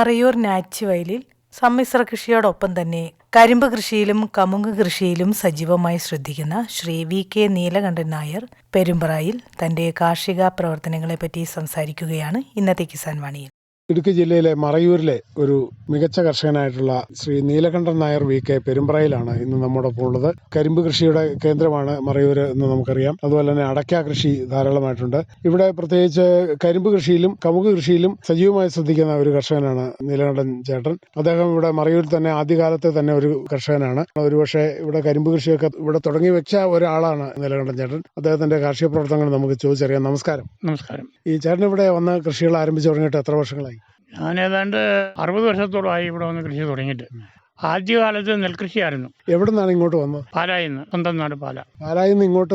മറയൂർ നാച്ചുവയലിൽ സമ്മിശ്ര കൃഷിയോടൊപ്പം തന്നെ കരിമ്പ് കൃഷിയിലും കമുങ്ങ് കൃഷിയിലും സജീവമായി ശ്രദ്ധിക്കുന്ന ശ്രീ വി കെ നീലകണ്ഠൻ നായർ പെരുമ്പറയിൽ തന്റെ കാർഷിക പ്രവർത്തനങ്ങളെപ്പറ്റി സംസാരിക്കുകയാണ് ഇന്നത്തെ കിസാൻ വാണിയിൽ. ഇടുക്കി ജില്ലയിലെ മറയൂരിലെ ഒരു മികച്ച കർഷകനായിട്ടുള്ള ശ്രീ നീലകണ്ഠൻ നായർ വി കെ പെരുമ്പ്രയിലാണ് ഇന്ന് നമ്മോടൊപ്പം ഉള്ളത്. കരിമ്പ് കൃഷിയുടെ കേന്ദ്രമാണ് മറയൂർ എന്ന് നമുക്കറിയാം. അതുപോലെ തന്നെ അടയ്ക്ക കൃഷി ധാരാളമായിട്ടുണ്ട്. ഇവിടെ പ്രത്യേകിച്ച് കരിമ്പ് കൃഷിയിലും കമുക് കൃഷിയിലും സജീവമായി ശ്രദ്ധിക്കുന്ന ഒരു കർഷകനാണ് നീലകണ്ഠൻ ചേട്ടൻ. അദ്ദേഹം ഇവിടെ മറയൂരിൽ തന്നെ ആദ്യകാലത്തെ തന്നെ ഒരു കർഷകനാണ്. ഒരുപക്ഷെ ഇവിടെ കരിമ്പ് കൃഷിയൊക്കെ ഇവിടെ തുടങ്ങി വെച്ച ഒരാളാണ് നീലകണ്ഠൻ ചേട്ടൻ. അദ്ദേഹത്തിന്റെ കാർഷിക പ്രവർത്തനങ്ങൾ നമുക്ക് ചോദിച്ചറിയാം. നമസ്കാരം. നമസ്കാരം. ഈ ചേട്ടൻ ഇവിടെ വന്ന കൃഷികൾ ആരംഭിച്ചു തുടങ്ങിയിട്ട് എത്ര വർഷങ്ങളായി? ഞാൻ ഏതാണ്ട് അറുപത് വർഷത്തോളമായി ഇവിടെ വന്ന് കൃഷി തുടങ്ങിയിട്ട്. ആദ്യകാലത്ത് നെൽകൃഷിയായിരുന്നു. എവിടെ നിന്നാണ് ഇങ്ങോട്ട് വന്നത്? പാലായിൽ നിന്ന് സ്വന്തം നാട് പാല. പാലായിൽ നിന്ന് ഇങ്ങോട്ട്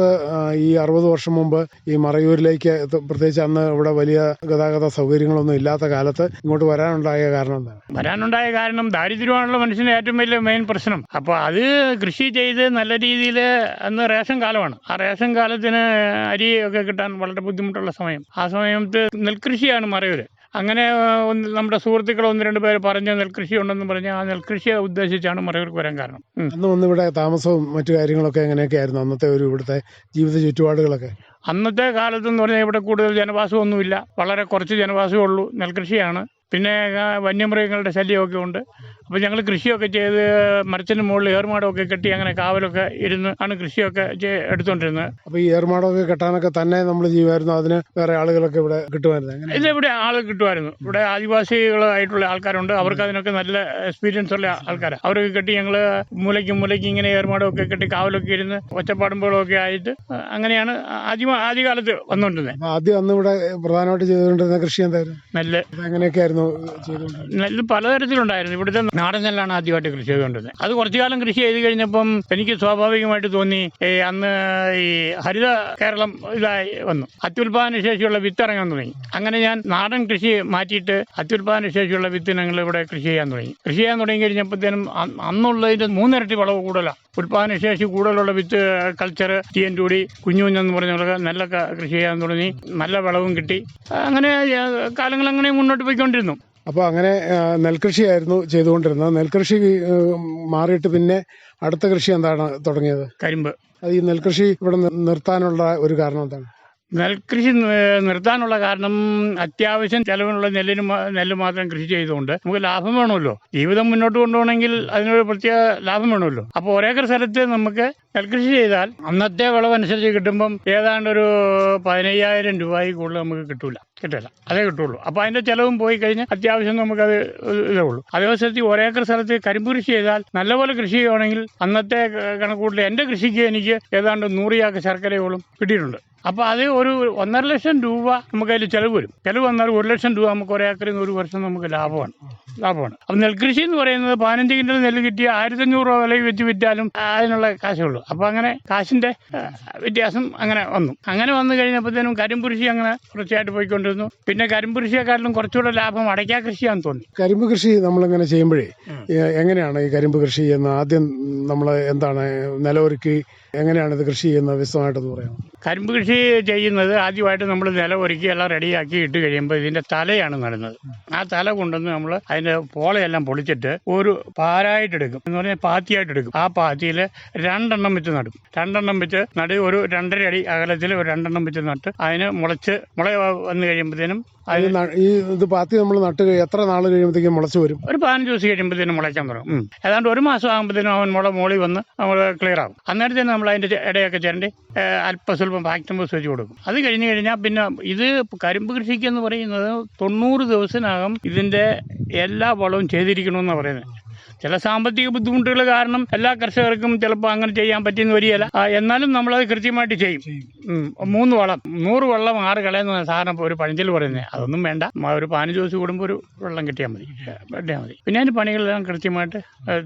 ഈ അറുപത് വർഷം മുമ്പ് ഈ മറയൂരിലേക്ക് പ്രത്യേകിച്ച് അന്ന് ഇവിടെ വലിയ ഗതാഗത സൗകര്യങ്ങളൊന്നും ഇല്ലാത്ത കാലത്ത് ഇങ്ങോട്ട് വരാനുണ്ടായ കാരണം എന്താണ്? വരാനുണ്ടായ കാരണം ദാരിദ്ര്യമാണല്ലോ മനുഷ്യന്റെ ഏറ്റവും വലിയ മെയിൻ പ്രശ്നം. അപ്പോൾ അത് കൃഷി ചെയ്ത് നല്ല രീതിയിൽ അന്ന് റേഷൻ കാലമാണ്. ആ റേഷൻ കാലത്തിന് അരി ഒക്കെ കിട്ടാൻ വളരെ ബുദ്ധിമുട്ടുള്ള സമയം. ആ സമയത്ത് നെൽകൃഷിയാണ് മറയൂര്. അങ്ങനെ ഒന്ന് നമ്മുടെ സുഹൃത്തുക്കൾ ഒന്ന് രണ്ട് പേര് പറഞ്ഞ നെൽകൃഷി ഉണ്ടെന്ന് പറഞ്ഞ് ആ നെൽകൃഷിയെ ഉദ്ദേശിച്ചാണ് മറയൂർക്ക് വരാൻ കാരണം. അന്ന് ഒന്ന് ഇവിടെ താമസവും മറ്റു കാര്യങ്ങളൊക്കെ എങ്ങനെയൊക്കെ ആയിരുന്നു അന്നത്തെ ഒരു ഇവിടുത്തെ ജീവിത ചുറ്റുപാടുകളൊക്കെ? അന്നത്തെ കാലത്തെന്ന് പറഞ്ഞാൽ ഇവിടെ കൂടുതൽ ജനവാസമൊന്നുമില്ല. വളരെ കുറച്ച് ജനവാസമേ ഉള്ളൂ. നെൽകൃഷിയാണ്. പിന്നെ വന്യമൃഗങ്ങളുടെ ശല്യമൊക്കെ ഉണ്ട്. അപ്പോൾ ഞങ്ങൾ കൃഷിയൊക്കെ ചെയ്ത് മരത്തിന് മുകളിൽ ഏർമാടമൊക്കെ കെട്ടി അങ്ങനെ കാവലൊക്കെ ഇരുന്ന് ആണ് കൃഷിയൊക്കെ എടുത്തുകൊണ്ടിരുന്നത് അപ്പോൾ ഈ ഏർമാടമൊക്കെ കെട്ടാനൊക്കെ തന്നെ നമ്മൾ ചെയ്യുമായിരുന്നു. അതിന് വേറെ ആളുകളൊക്കെ ഇവിടെ കിട്ടുമായിരുന്നു. ഇത് ഇവിടെ ആൾ കിട്ടുമായിരുന്നു. ഇവിടെ ആദിവാസികളായിട്ടുള്ള ആൾക്കാരുണ്ട്. അവർക്ക് അതിനൊക്കെ നല്ല എക്സ്പീരിയൻസ് ഉള്ള ആൾക്കാരാണ് അവരൊക്കെ കെട്ടി ഞങ്ങൾ മൂലയ്ക്ക് മൂലയ്ക്ക് ഇങ്ങനെ ഏർമാടമൊക്കെ കെട്ടി കാവലൊക്കെ ഇരുന്ന് ഒച്ചപ്പാടുമ്പോഴൊക്കെ ആയിട്ട് അങ്ങനെയാണ് ആദ്യ ആദ്യകാലത്ത് വന്നുകൊണ്ടിരുന്നത് ആദ്യം അന്ന് ഇവിടെ പ്രധാനമായിട്ട് ചെയ്തുകൊണ്ടിരുന്ന കൃഷി എന്തായിരുന്നു? നെല്ല്. അങ്ങനെയൊക്കെ ചെയ്തുകൊണ്ടിരുന്നത് നെല്ല് പലതരത്തിലുണ്ടായിരുന്നു. ഇവിടുത്തെ നാടൻ നെല്ലാണ് ആദ്യമായിട്ട് കൃഷി ചെയ്തുകൊണ്ടിരുന്നത്. അത് കുറച്ചു കാലം കൃഷി ചെയ്ത് കഴിഞ്ഞപ്പം എനിക്ക് സ്വാഭാവികമായിട്ട് തോന്നി അന്ന് ഈ ഹരിത കേരളം ഇതായി വന്നു. അത്യുൽപാദന ശേഷിയുള്ള വിത്ത് ഇറങ്ങാൻ തുടങ്ങി. അങ്ങനെ ഞാൻ നാടൻ കൃഷി മാറ്റിയിട്ട് അത്യുൽപാദന ശേഷിയുള്ള വിത്ത് ഞങ്ങൾ ഇവിടെ കൃഷി ചെയ്യാൻ തുടങ്ങി. കൃഷി ചെയ്യാൻ തുടങ്ങി കഴിഞ്ഞപ്പോഴത്തേനും അന്നുള്ളതിന്റെ മൂന്നിരട്ടി വളവ് കൂടുതലാണ് ഉൽപാദന ശേഷി കൂടുതലുള്ള വിത്ത് കൾച്ചർ ടി എൻ ടൂടി കുഞ്ഞുകുഞ്ഞെന്ന് പറഞ്ഞവർക്ക് പറഞ്ഞ നെല്ലൊക്കെ കൃഷി ചെയ്യാൻ തുടങ്ങി. നല്ല വിളവും കിട്ടി. അങ്ങനെ കാലങ്ങൾ അങ്ങനെ മുന്നോട്ട് പോയിക്കൊണ്ടിരുന്നു. അപ്പോൾ അങ്ങനെ നെൽകൃഷിയായിരുന്നു ചെയ്തുകൊണ്ടിരുന്നത്. നെൽകൃഷി മാറിയിട്ട് പിന്നെ അടുത്ത കൃഷി എന്താണ് തുടങ്ങിയത്? കരിമ്പ്. അത് ഈ നെൽകൃഷി ഇവിടെ നിർത്താനുള്ള ഒരു കാരണം എന്താണ്? നെൽകൃഷി നിർത്താനുള്ള കാരണം അത്യാവശ്യം ചെലവിനുള്ള നെല്ലിന് നെല്ല് മാത്രം കൃഷി ചെയ്തുകൊണ്ട് നമുക്ക് ലാഭം വേണമല്ലോ. ജീവിതം മുന്നോട്ട് കൊണ്ടുപോകണമെങ്കിൽ അതിനൊരു പ്രത്യേക ലാഭം വേണമല്ലോ. അപ്പോൾ ഒരേക്കർ സ്ഥലത്ത് നമുക്ക് നെൽകൃഷി ചെയ്താൽ അന്നത്തെ വിളവനുസരിച്ച് കിട്ടുമ്പം ഏതാണ്ട് ഒരു പതിനയ്യായിരം രൂപയിൽ കൂടുതൽ നമുക്ക് കിട്ടൂല. കിട്ടില്ല. അതേ കിട്ടുള്ളൂ. അപ്പോൾ അതിന്റെ ചിലവും പോയി കഴിഞ്ഞാൽ അത്യാവശ്യം നമുക്കത് ഇതേ ഉള്ളൂ അതേവസരത്തിൽ ഒരേക്കർ സ്ഥലത്ത് കരിമ്പ് കൃഷി ചെയ്താൽ നല്ലപോലെ കൃഷി ചെയ്യുകയാണെങ്കിൽ അന്നത്തെ കണക്കൂട്ടിൽ എന്റെ കൃഷിക്ക് എനിക്ക് ഏതാണ്ട് നൂറ് ചാക്ക് ശർക്കരയോളം കിട്ടിയിട്ടുണ്ട്. അപ്പോൾ അത് ഒരു ഒന്നര ലക്ഷം രൂപ നമുക്ക് അതിൽ ചിലവ് വരും. ചിലവ് വന്നാൽ ഒരു ലക്ഷം രൂപ നമുക്ക് ഒരേക്കറിൽ നിന്ന് ഒരു വർഷം നമുക്ക് ലാഭമാണ്. ലാഭമാണ്. അപ്പം നെൽകൃഷി എന്ന് പറയുന്നത് പതിനഞ്ച് കിൻഡൽ നെല്ല് കിട്ടിയ ആയിരത്തഞ്ഞൂറ് രൂപ വിലയിൽ വെച്ച് വിറ്റാലും അതിനുള്ള കാശേ ഉള്ളൂ. അപ്പോൾ അങ്ങനെ കാശിന്റെ വ്യത്യാസം അങ്ങനെ വന്നു. അങ്ങനെ വന്നു കഴിഞ്ഞപ്പോഴത്തേനും കരിമ്പുരുഷി അങ്ങനെ കുറച്ചായിട്ട് പോയിക്കൊണ്ടിരുന്നു. പിന്നെ കരിമ്പുരുഷിയെക്കാട്ടിലും കുറച്ചുകൂടെ ലാഭം അടയ്ക്കാ കൃഷിയാന്ന് തോന്നി. കരിമ്പ് കൃഷി നമ്മളിങ്ങനെ ചെയ്യുമ്പോഴേ എങ്ങനെയാണ് ഈ കരിമ്പ് കൃഷി എന്ന് ആദ്യം നമ്മൾ എന്താണ് നിലമൊരുക്കി എങ്ങനെയാണ് ഇത് കൃഷി ചെയ്യുന്നത്? വിശദമായിട്ടൊന്ന് പറയാം കരിമ്പ് കൃഷി ചെയ്യുന്നത് ആദ്യമായിട്ട് നമ്മൾ നിലം ഒരുക്കി എല്ലാം റെഡിയാക്കി ഇട്ട് കഴിയുമ്പോൾ ഇതിന്റെ തലയാണ് നടുന്നത്. ആ തല കൊണ്ടുവന്ന് നമ്മൾ അതിന്റെ പോളയെല്ലാം പൊളിച്ചിട്ട് ഒരു പാരായിട്ട് എടുക്കും. എന്ന് പറഞ്ഞാൽ പാത്തിയായിട്ട് എടുക്കും. ആ പാത്തിയിൽ രണ്ടെണ്ണം വെച്ച് നടും. രണ്ടെണ്ണം വെച്ച് നടി ഒരു രണ്ടര അടി അകലത്തിൽ ഒരു രണ്ടെണ്ണം വെച്ച് നട്ട് അതിന് മുളച്ച് മുള വന്ന് കഴിയുമ്പോഴത്തേനും ഇത് ഈ ഇത് പാത്തി നമ്മൾ നട്ട് എത്ര നാൾ കഴിയുമ്പോഴത്തേക്കും മുളച്ച് വരും? ഒരു പതിനഞ്ച് ദിവസം കഴിയുമ്പോഴത്തേനും മുളയ്ക്കാൻ തുടങ്ങും. ഏതാണ്ട് ഒരു മാസം ആകുമ്പോഴത്തേനും അവൻ മുള മോളി വന്ന് നമ്മൾ ക്ലിയർ ആകും അന്നേരത്തേനും നമ്മൾ അതിന്റെ ഇടയൊക്കെ ചിരണ്ടി അല്പസ്വല്പം അല്പം സ്വല്പം ഫാക്ടംബസ് വെച്ച് കൊടുക്കും. അത് കഴിഞ്ഞ് കഴിഞ്ഞാൽ പിന്നെ ഇത് കരിമ്പ് കൃഷിക്ക് എന്ന് പറയുന്നത് തൊണ്ണൂറ് ദിവസത്തിനകം ഇതിന്റെ എല്ലാ വളവും ചെയ്തിരിക്കണമെന്നാണ് പറയുന്നത്. ചില സാമ്പത്തിക ബുദ്ധിമുട്ടുകൾ കാരണം എല്ലാ കർഷകർക്കും ചിലപ്പോൾ അങ്ങനെ ചെയ്യാൻ പറ്റിയെന്ന് വരികയില്ല. എന്നാലും നമ്മളത് കൃത്യമായിട്ട് ചെയ്യും. മൂന്ന് വളം. നൂറ് വെള്ളം ആറ് കളയുന്ന സാധനം ഒരു പഴഞ്ചൽ പറയുന്നത് അതൊന്നും വേണ്ട. ഒരു പതിനഞ്ച് ദിവസം കൂടുമ്പോൾ ഒരു വെള്ളം കിട്ടിയാൽ മതി. കിട്ടിയാൽ മതി. പിന്നെ അതിന് പണികളെല്ലാം കൃത്യമായിട്ട്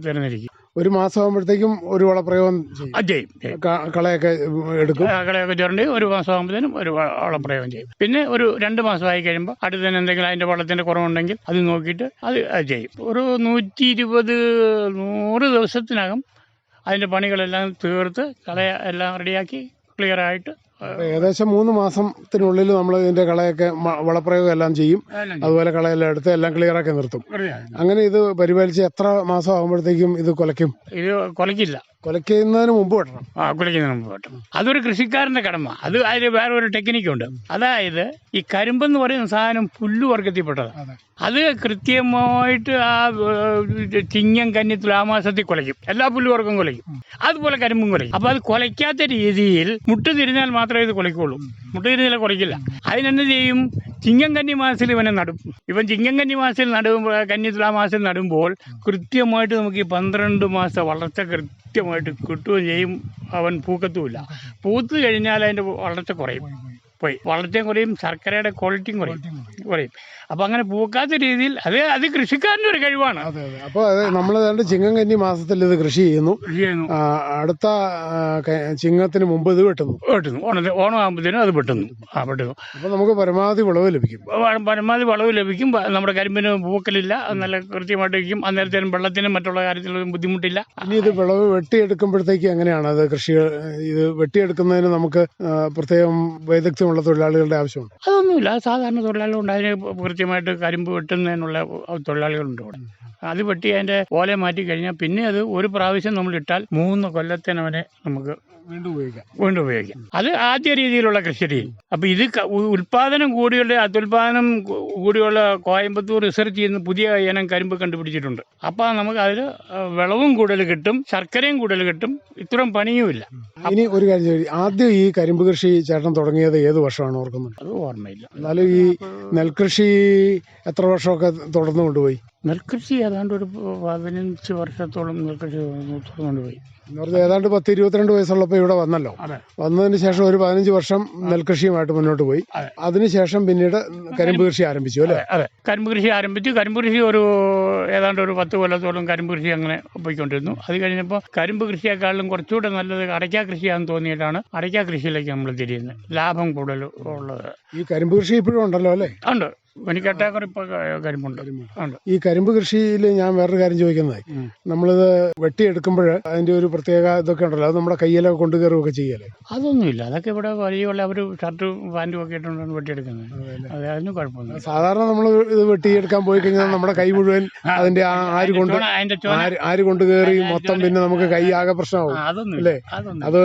തിരഞ്ഞിരിക്കും ഒരു മാസം ആകുമ്പോഴത്തേക്കും ഒരു വളപ്രയോഗം ചെയ്യും. അത് ചെയ്യും ചെയ്യും. ക- കളയൊക്കെ എടുക്കും. കളയൊക്കെ ചുരണ്ടി ഒരു മാസം ആകുമ്പോഴത്തേനും ഒരു വ- വളപ്രയോഗം ചെയ്യും. പിന്നെ ഒരു രണ്ട് മാസമായി കഴിയുമ്പോൾ അടുത്ത് തന്നെ എന്തെങ്കിലും അതിന്റെ വളത്തിന്റെ കുറവുണ്ടെങ്കിൽ അത് നോക്കിയിട്ട് അത് അത് ചെയ്യും. ഒരു നൂറ്റി ഇരുപത് നൂറ് ദിവസത്തിനകം അതിന്റെ പണികളെല്ലാം തീർത്ത് കളയ എല്ലാം റെഡിയാക്കി ക്ലിയർ ആയിട്ട് ഏകദേശം മൂന്ന് മാസത്തിനുള്ളിൽ നമ്മൾ ഇതിന്റെ കളയൊക്കെ വളപ്രയോഗം എല്ലാം ചെയ്യും. അതുപോലെ കളയെല്ലാം എടുത്ത് എല്ലാം ക്ലിയർ ആക്കി നിർത്തും. അങ്ങനെ ഇത് പരിപാലിച്ച് എത്ര മാസം ആകുമ്പോഴത്തേക്കും ഇത് കൊലക്കും ഇത് കൊലക്കില്ല കുലയ്ക്കുന്നതിന് മുമ്പ് വെട്ടണം. ആ കൊലക്കുന്നതിന് മുമ്പ് വെട്ടണം. അതൊരു കൃഷിക്കാരന്റെ കടമ. അത് അതിൽ വേറെ ഒരു ടെക്നിക്കുണ്ട്. അതായത് ഈ കരിമ്പെന്ന് പറയുന്ന സാധനം പുല്ലു വർഗത്തിൽപ്പെട്ടത് അത്. കൃത്യമായിട്ട് ആ ചിങ്ങം കന്നി തുലാമാസത്തിൽ കൊലയ്ക്കും. എല്ലാ പുല്ലുവർക്കും കൊലയ്ക്കും. അതുപോലെ കരിമ്പും കൊലയ്ക്കും. അപ്പോൾ അത് കൊലയ്ക്കാത്ത രീതിയിൽ മുട്ട് തിരിഞ്ഞാൽ മാത്രമേ ഇത് കൊലയ്ക്കുള്ളൂ. മുട്ട് തിരിഞ്ഞാൽ കൊലയ്ക്കില്ല. അതിനെന്ത് ചെയ്യും? ചിങ്ങം കന്നി മാസത്തിൽ ഇവനെ നടും. ഇവൻ ചിങ്ങം കന്നി മാസത്തിൽ നടുമ്പോൾ കന്നി തുലാമാസത്തിൽ നടുമ്പോൾ കൃത്യമായിട്ട് നമുക്ക് ഈ പന്ത്രണ്ട് മാസ വളർച്ച കൃത്യമായിട്ട് കിട്ടുകയും ചെയ്യും. അവൻ പൂക്കത്തുമില്ല. പൂത്ത് കഴിഞ്ഞാൽ അതിന്റെ വളർച്ച കുറയും. പോയി. വളർച്ചയും കുറയും ശർക്കരയുടെ ക്വാളിറ്റിയും കുറയും. കുറയും. അപ്പോൾ അങ്ങനെ പൂക്കാത്ത രീതിയിൽ അത് അത് കൃഷിക്കാരന്റെ ഒരു കഴിവാണ്. അതെ അതെ. അപ്പോൾ അത് നമ്മൾ ഏതാണ്ട് ചിങ്ങം കന്നി മാസത്തിൽ ഇത് കൃഷി ചെയ്യുന്നു. കൃഷി ചെയ്യുന്നു. അടുത്ത ചിങ്ങത്തിന് മുമ്പ് ഇത് വെട്ടുന്നു. വെട്ടുന്നു. ഓണത്തിന് ഓണമാകുമ്പോഴത്തേനും അത് വെട്ടുന്നു. ആ വെട്ടുന്നു. അപ്പോൾ നമുക്ക് പരമാവധി വിളവ് ലഭിക്കും. പരമാവധി വിളവ് ലഭിക്കും. നമ്മുടെ കരിമ്പിന് പൂക്കലില്ല. നല്ല കൃത്യമായിട്ട് വയ്ക്കും അന്നേരത്തേനും വെള്ളത്തിനും മറ്റുള്ള കാര്യത്തിലും ബുദ്ധിമുട്ടില്ല. ഇനി ഇത് വിളവ് വെട്ടിയെടുക്കുമ്പോഴത്തേക്ക് എങ്ങനെയാണ്? അത് കൃഷി ഇത് വെട്ടിയെടുക്കുന്നതിന് നമുക്ക് പ്രത്യേകം പ്രത്യേകം വൈദഗ്ധ്യമുള്ള തൊഴിലാളികളുടെ ആവശ്യമുണ്ട്? അതൊന്നുമില്ല. അത് സാധാരണ തൊഴിലാളികളുണ്ട്. അതിന് കൃത്യമായിട്ട് കരിമ്പ് വെട്ടുന്നതിനുള്ള തൊഴിലാളികളുണ്ട് ഇവിടെ. അത് വെട്ടി അതിന്റെ ഓല മാറ്റി കഴിഞ്ഞാൽ പിന്നെ അത് ഒരു പ്രാവശ്യം നമ്മൾ ഇട്ടാൽ മൂന്ന് കൊല്ലത്തിനവനെ നമുക്ക് വീണ്ടും ഉപയോഗിക്കാം. വീണ്ടും ഉപയോഗിക്കാം. അത് ആദ്യ രീതിയിലുള്ള കൃഷി രീതി. അപ്പോൾ ഇത് ഉൽപാദനം കൂടിയുള്ള അത്യുൽപാദനം കൂടിയുള്ള കോയമ്പത്തൂർ റിസർച്ച് ചെയ്യുന്ന പുതിയ ഇനം കരിമ്പ് കണ്ടുപിടിച്ചിട്ടുണ്ട്. അപ്പൊ നമുക്ക് അതിൽ വിളവും കൂടുതൽ കിട്ടും ശർക്കരയും കൂടുതൽ കിട്ടും ഇത്രയും പണിയുമില്ല. ഇനി ഒരു കാര്യം ആദ്യം ഈ കരിമ്പ് കൃഷി ചേട്ടൻ തുടങ്ങിയത് ഏത് വർഷമാണ് ഓർക്കുന്നത്? അത് ഓർമ്മയില്ല. എന്നാലും ഈ നെൽകൃഷി എത്ര വർഷമൊക്കെ തുടർന്നു കൊണ്ടുപോയി നെൽകൃഷി ഏതാണ്ട് ഒരു പതിനഞ്ച് വർഷത്തോളം നെൽകൃഷി തുടർന്നുകൊണ്ട് പോയി. എന്ന് പറഞ്ഞാൽ ഏതാണ്ട് പത്ത് ഇരുപത്തിരണ്ട് വയസ്സുള്ളപ്പോൾ ഇവിടെ വന്നല്ലോ. വന്നതിന് ശേഷം ഒരു പതിനഞ്ച് വർഷം നെൽകൃഷിയുമായിട്ട് മുന്നോട്ട് പോയി. അതെ. അതിനുശേഷം പിന്നീട് കരിമ്പ് കൃഷി ആരംഭിച്ചു അല്ലേ? അതെ കരിമ്പ് കൃഷി ആരംഭിച്ചു. കരിമ്പ് കൃഷി ഒരു ഏതാണ്ട് ഒരു പത്ത് കൊല്ലത്തോളം കരിമ്പ് കൃഷി അങ്ങനെ പോയിക്കൊണ്ടിരുന്നു. അത് കഴിഞ്ഞപ്പോൾ കരിമ്പ് കൃഷിയെക്കാളും കുറച്ചുകൂടെ നല്ലത് അടയ്ക്ക കൃഷിയാണെന്ന് തോന്നിയിട്ടാണ് അടയ്ക്ക കൃഷിയിലേക്ക് നമ്മൾ തിരിയുന്നത്. ലാഭം കൂടുതൽ ഉള്ളത്. ഈ കരിമ്പ് കൃഷി ഇപ്പോഴും ഉണ്ടല്ലോ അല്ലേ? ഉണ്ട്. കരിമ്പുണ്ട്. ഉണ്ട്. ഈ കരിമ്പ് കൃഷിയിൽ ഞാൻ വേറൊരു കാര്യം ചോദിക്കുന്നത്. നമ്മളിത് വെട്ടിയെടുക്കുമ്പോൾ അതിന്റെ ഒരു പ്രത്യേക ഇതൊക്കെ ഉണ്ടല്ലോ. അത് നമ്മുടെ കയ്യിലൊക്കെ കൊണ്ടുകയറുകയൊക്കെ ചെയ്യല്ലേ? അതൊന്നുമില്ല. അതൊക്കെ ഇവിടെ വലിയുള്ള അവർ ഷർട്ടും പാന്റും ഒക്കെ ഇട്ടുകൊണ്ടാണ് വെട്ടിയെടുക്കുന്നത്. അത് അതിന് കുഴപ്പമൊന്നുമില്ല. സാധാരണ നമ്മൾ ഇത് വെട്ടിയെടുക്കാൻ പോയി കഴിഞ്ഞാൽ നമ്മുടെ കൈ മുഴുവൻ അതിന്റെ ആ ആര് കൊണ്ട് അതിന്റെ ആര് ആര് കൊണ്ട് കയറി മൊത്തം പിന്നെ നമുക്ക് കൈ ആകെ പ്രശ്നമാവും ആ, അതൊന്നും അല്ലേ? അതൊന്നും അത്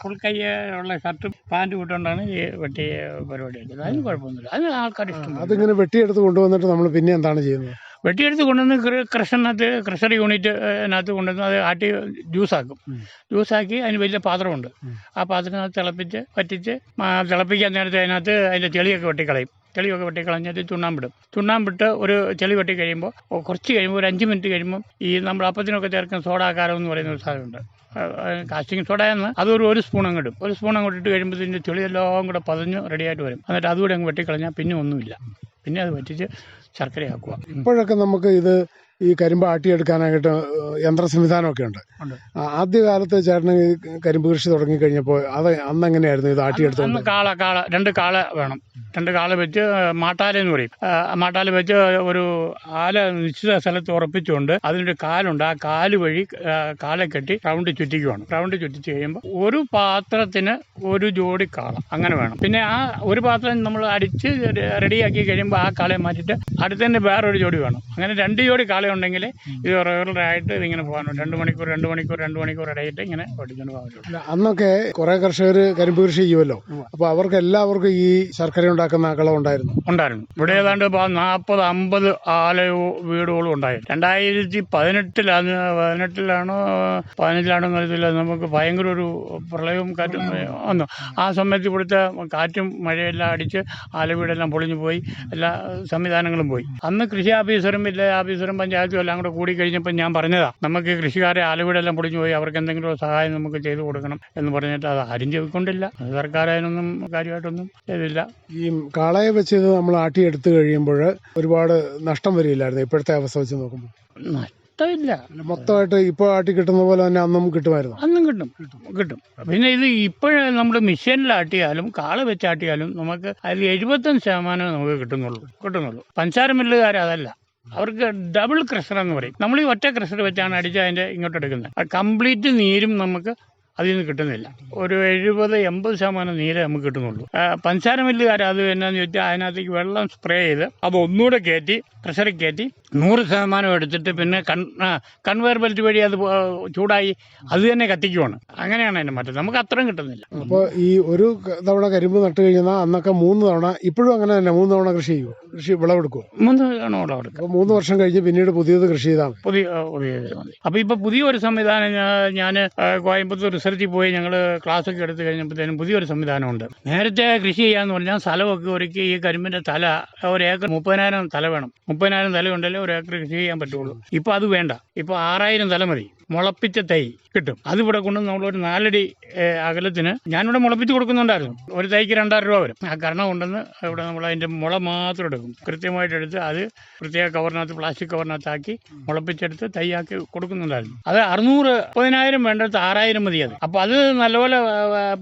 ഫുൾ കൈ ഉള്ള ഷർട്ടും പാന്റും ഇട്ടുകൊണ്ടാണ് ഈ വെട്ടിയ പരിപാടി എടുക്കുന്നത്. അതിന് കുഴപ്പമൊന്നുമില്ല. അത് ആൾക്കാർ ഇഷ്ടം അതിങ്ങനെ വെട്ടിയെടുത്ത് കൊണ്ടുവന്നിട്ട് നമ്മൾ പിന്നെ എന്താണ് ചെയ്യുന്നത്? വെട്ടിയെടുത്ത് കൊണ്ടുവന്ന് ക്ര- ക്രഷറിനകത്ത് ക്രഷർ യൂണിറ്റിനകത്ത് കൊണ്ടുവന്ന് അത് ആട്ടി ജ്യൂസാക്കും. ജ്യൂസാക്കി അതിന് വലിയ പാത്രമുണ്ട്. ആ പാത്രത്തിനകത്ത് തിളപ്പിച്ച് വറ്റിച്ച് ആ, തിളപ്പിക്കാൻ നേരത്തെ അതിനകത്ത് അതിന്റെ ചെളിയൊക്കെ വെട്ടിക്കളയും. ചെളിയൊക്കെ വെട്ടിക്കളഞ്ഞിട്ട് ചുണ്ണാമ്പിടും ചുണ്ണാമ്പിട്ട് ഒരു ചെളി വെട്ടി കഴിയുമ്പോൾ കുറച്ച് കഴിയുമ്പോൾ ഒരു അഞ്ച് മിനിറ്റ് കഴിയുമ്പോൾ ഈ നമ്മൾ അപ്പത്തിനൊക്കെ ചേർക്കുന്ന സോഡാക്കാരം എന്ന് പറയുന്ന ഒരു സാധനമുണ്ട്. കാസ്റ്റിംഗ് സോഡ എന്ന് അതൊരു ഒരു സ്പൂൺ അങ്ങ് ഇടും. ഒരു സ്പൂൺ അങ്ങോട്ട് ഇട്ട് കഴിയുമ്പോൾ ഇതിന്റെ ചെളിയെല്ലാം കൂടെ പതഞ്ഞ് റെഡിയായിട്ട് വരും. എന്നിട്ട് അതുകൂടെ അങ്ങ് വെട്ടിക്കളഞ്ഞാൽ പിന്നെ ഒന്നുമില്ല. പിന്നെ അത് വറ്റിച്ച് ശർക്കരയാക്കുക. ഇപ്പോഴൊക്കെ നമുക്ക് ഇത് ഈ കരിമ്പ് ആട്ടിയെടുക്കാനായിട്ട് യന്ത്ര സംവിധാനമൊക്കെ ഉണ്ട്. ആദ്യകാലത്ത് ചേട്ടന് കരിമ്പ് കൃഷി തുടങ്ങി കഴിഞ്ഞപ്പോൾ അത് അന്ന് എങ്ങനെയായിരുന്നു ഇത് ആട്ടിയെടുത്തത് കാള കാള രണ്ട് കാള വേണം. രണ്ട് കാള വെച്ച് മാട്ടാല എന്ന് പറയും. മാട്ടാല വെച്ച് ഒരു ആല നിശ്ചിത സ്ഥലത്ത് ഉറപ്പിച്ചുകൊണ്ട് അതിനൊരു കാലുണ്ട്. ആ കാൽ വഴി കാലെ കെട്ടി റൗണ്ട് ചുറ്റിക്കുവാണ്. റൗണ്ട് ചുറ്റിച്ച് കഴിയുമ്പോൾ ഒരു പാത്രത്തിന് ഒരു ജോഡി കാള അങ്ങനെ വേണം. പിന്നെ ആ ഒരു പാത്രം നമ്മൾ അടിച്ച് റെഡിയാക്കി കഴിയുമ്പോൾ ആ കാളയെ മാറ്റിയിട്ട് അടുത്തന്നെ വേറൊരു ജോഡി വേണം. അങ്ങനെ രണ്ട് ജോഡി കാള ഉണ്ടെങ്കിൽ ഇത് റെഗുലറായിട്ട് ഇതിങ്ങനെ പോകാൻ രണ്ട് മണിക്കൂർ രണ്ട് മണിക്കൂർ രണ്ട് മണിക്കൂർ ഇടയിട്ട് ഇങ്ങനെ ഓടിച്ചുകൊണ്ട് പോകാൻ അന്നൊക്കെ കുറെ കർഷകർ കരിമ്പ് കൃഷി ചെയ്യുമല്ലോ അപ്പൊ അവർക്ക് എല്ലാവർക്കും ഈ ശർക്കര ഉണ്ടാക്കുന്ന കളം ഉണ്ടായിരുന്നു. ഉണ്ടായിരുന്നു. ഇവിടെ ഏതാണ്ട് നാൽപ്പത് അമ്പത് ആല വീടുകളും ഉണ്ടായിരുന്നു രണ്ടായിരത്തി പതിനെട്ടിലാണ് പതിനെട്ടിലാണോ പതിനഞ്ചിലാണോ എന്നറിയത്തില്ല നമുക്ക് ഭയങ്കര ഒരു പ്രളയവും കാറ്റും വന്നു. ആ സമയത്ത് ഇവിടുത്തെ കാറ്റും മഴയെല്ലാം അടിച്ച് ആല വീടെല്ലാം പൊളിഞ്ഞു പോയി. എല്ലാ സംവിധാനങ്ങളും പോയി. അന്ന് കൃഷി ഓഫീസറും വില്ലേജ് ഓഫീസറും പഞ്ചായത്തും എല്ലാം കൂടെ കൂടി കഴിഞ്ഞപ്പോൾ ഞാൻ പറഞ്ഞതാ നമുക്ക് കൃഷിക്കാരെ ആലുവീടെല്ലാം പൊടിഞ്ഞു പോയി അവർക്ക് എന്തെങ്കിലും ഒരു സഹായം നമുക്ക് ചെയ്തു കൊടുക്കണം എന്ന് പറഞ്ഞിട്ട് അത് ആരും ചെവിക്കൊണ്ടില്ല സർക്കാർ അതിനൊന്നും കാര്യമായിട്ടൊന്നും ചെയ്തില്ല. ഈ കാളയെ വെച്ച് ഇത് നമ്മൾ ആട്ടിയെടുത്ത് കഴിയുമ്പോൾ ഒരുപാട് നഷ്ടം വരില്ലായിരുന്നു ഇപ്പോഴത്തെ അവസ്ഥ വെച്ച് നോക്കുമ്പോൾ? നഷ്ടമില്ല. മൊത്തമായിട്ട് ഇപ്പോൾ ആട്ടി കിട്ടുന്ന പോലെ തന്നെ അന്നും കിട്ടുമായിരുന്നു? അന്നും കിട്ടും. കിട്ടും. പിന്നെ ഇത് ഇപ്പോഴേ നമ്മൾ മെഷീനിലാട്ടിയാലും കാള വെച്ചാട്ടിയാലും നമുക്ക് അതിൽ എഴുപത്തഞ്ച് ശതമാനമേ നമുക്ക് കിട്ടുന്നുള്ളൂ. കിട്ടുന്നുള്ളൂ. പഞ്ചാര മില്ലുകാർ അതല്ല അവർക്ക് ഡബിൾ ക്രഷർ എന്ന് പറയും. നമ്മൾ ഈ ഒറ്റ ക്രഷർ വെച്ചാണ് അടിച്ച് അതിന്റെ ഇങ്ങോട്ട് എടുക്കുന്നത്. കംപ്ലീറ്റ് നീരും നമുക്ക് അതിൽ നിന്ന് കിട്ടുന്നില്ല. ഒരു എഴുപത് എൺപത് ശതമാനം നീരേ നമുക്ക് കിട്ടുന്നുള്ളൂ. പഞ്ചാര മില്ലുകാർ അത് എന്നാന്ന് ചോദിച്ചാൽ അതിനകത്തേക്ക് വെള്ളം സ്പ്രേ ചെയ്ത് അത് ഒന്നുകൂടെ കയറ്റി പ്രഷറിൽ കയറ്റി നൂറ് ശതമാനം എടുത്തിട്ട് പിന്നെ കൺ കൺവെയർ ബെൽറ്റ് വഴി അത് ചൂടായി അത് തന്നെ കത്തിക്കുവാണ്. അങ്ങനെയാണ് അതിന്റെ മറ്റത് നമുക്ക് അത്രയും കിട്ടുന്നില്ല. അപ്പോൾ ഈ ഒരു തവണ കരിമ്പ് നട്ട് കഴിഞ്ഞാൽ അന്നൊക്കെ മൂന്ന് തവണ ഇപ്പോഴും അങ്ങനെ തന്നെ മൂന്ന് തവണ കൃഷി ചെയ്യും? കൃഷി വിളവെടുക്കും? മൂന്ന് തവണ വിളവെടുക്കും. അപ്പോൾ മൂന്ന് വർഷം കഴിഞ്ഞ് പിന്നീട് പുതിയത് കൃഷി ചെയ്താൽ പുതിയ പുതിയ അപ്പോൾ ഇപ്പോൾ പുതിയൊരു സംവിധാനം ഞാൻ കോയമ്പത്തൂർ റിസർച്ചിൽ പോയി ഞങ്ങൾ ക്ലാസ്സൊക്കെ എടുത്തു കഴിഞ്ഞപ്പോഴത്തേനും പുതിയൊരു സംവിധാനമുണ്ട്. നേരത്തെ കൃഷി ചെയ്യാന്ന് പറഞ്ഞാൽ സ്ഥലമൊക്കെ ഒരുക്കി ഈ കരിമ്പിന്റെ തല ഒരു ഏക്കർ മുപ്പതിനായിരം തല വേണം. മുപ്പതിനായിരം തല ഉണ്ടല്ലേ ഒരു ഏക്കർ കൃഷി ചെയ്യാൻ പറ്റുള്ളൂ. ഇപ്പൊ അത് വേണ്ട. ഇപ്പൊ ആറായിരം തല മതി. മുളപ്പിച്ച തൈ കിട്ടും. അതിവിടെ കൊണ്ട് നമ്മളൊരു നാലടി അകലത്തിന് ഞാനിവിടെ മുളപ്പിച്ച് കൊടുക്കുന്നുണ്ടായിരുന്നു. ഒരു തൈക്ക് രണ്ടായിരം രൂപ വരും. ആ കരണം കൊണ്ടെന്ന് ഇവിടെ നമ്മൾ അതിന്റെ മുള മാത്രം എടുക്കും. കൃത്യമായിട്ട് എടുത്ത് അത് പ്രത്യേക കവറിനകത്ത് പ്ലാസ്റ്റിക് കവറിനകത്താക്കി മുളപ്പിച്ചെടുത്ത് തൈയാക്കി കൊടുക്കുന്നുണ്ടായിരുന്നു. അത് അറുന്നൂറ് മുപ്പതിനായിരം വേണ്ടത് ആറായിരം മതി അത്. അപ്പോൾ അത് നല്ലപോലെ